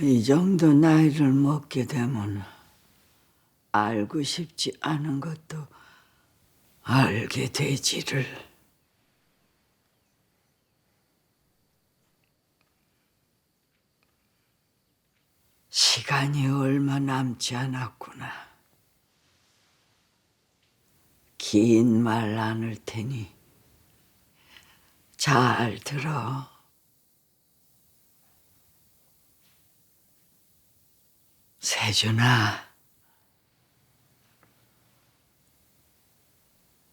이 정도 나이를 먹게 되면 알고 싶지 않은 것도 알게 되지를. 시간이 얼마 남지 않았구나. 긴 말 나눌 테니 잘 들어. 세준아,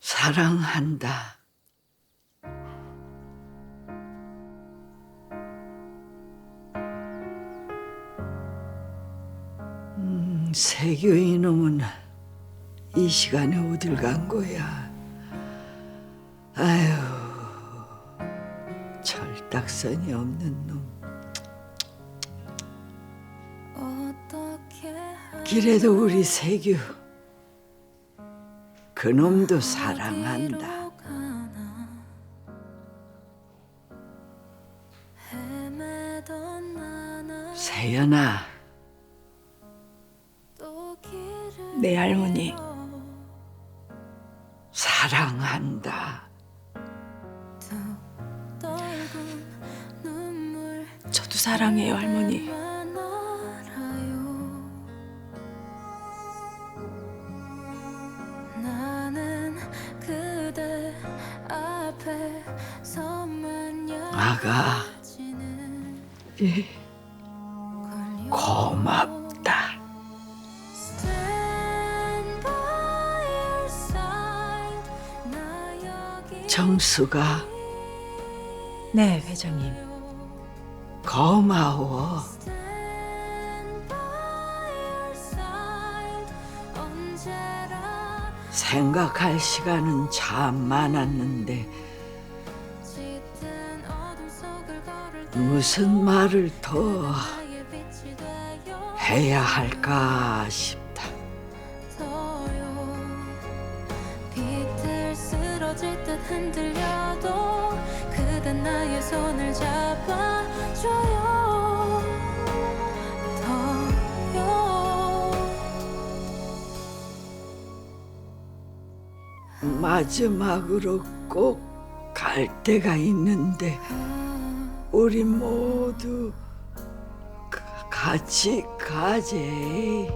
사랑한다. 음, 세규 이놈은 이 시간에 어딜 간 거야? 아유, 철딱선이 없는 놈. 길에도 우리 세규 그놈도 사랑한다. 세연아, 네 할머니 사랑한다. 저도 사랑해요 할머니 아가, 예, 고맙다. 정수가 네 회장님 고마워. 생각할 시간은 참 많았는데 무슨 말을 더 해야 할까 싶다. 마지막으로 꼭 갈 때가 있는데 우리 모두 같이 가지.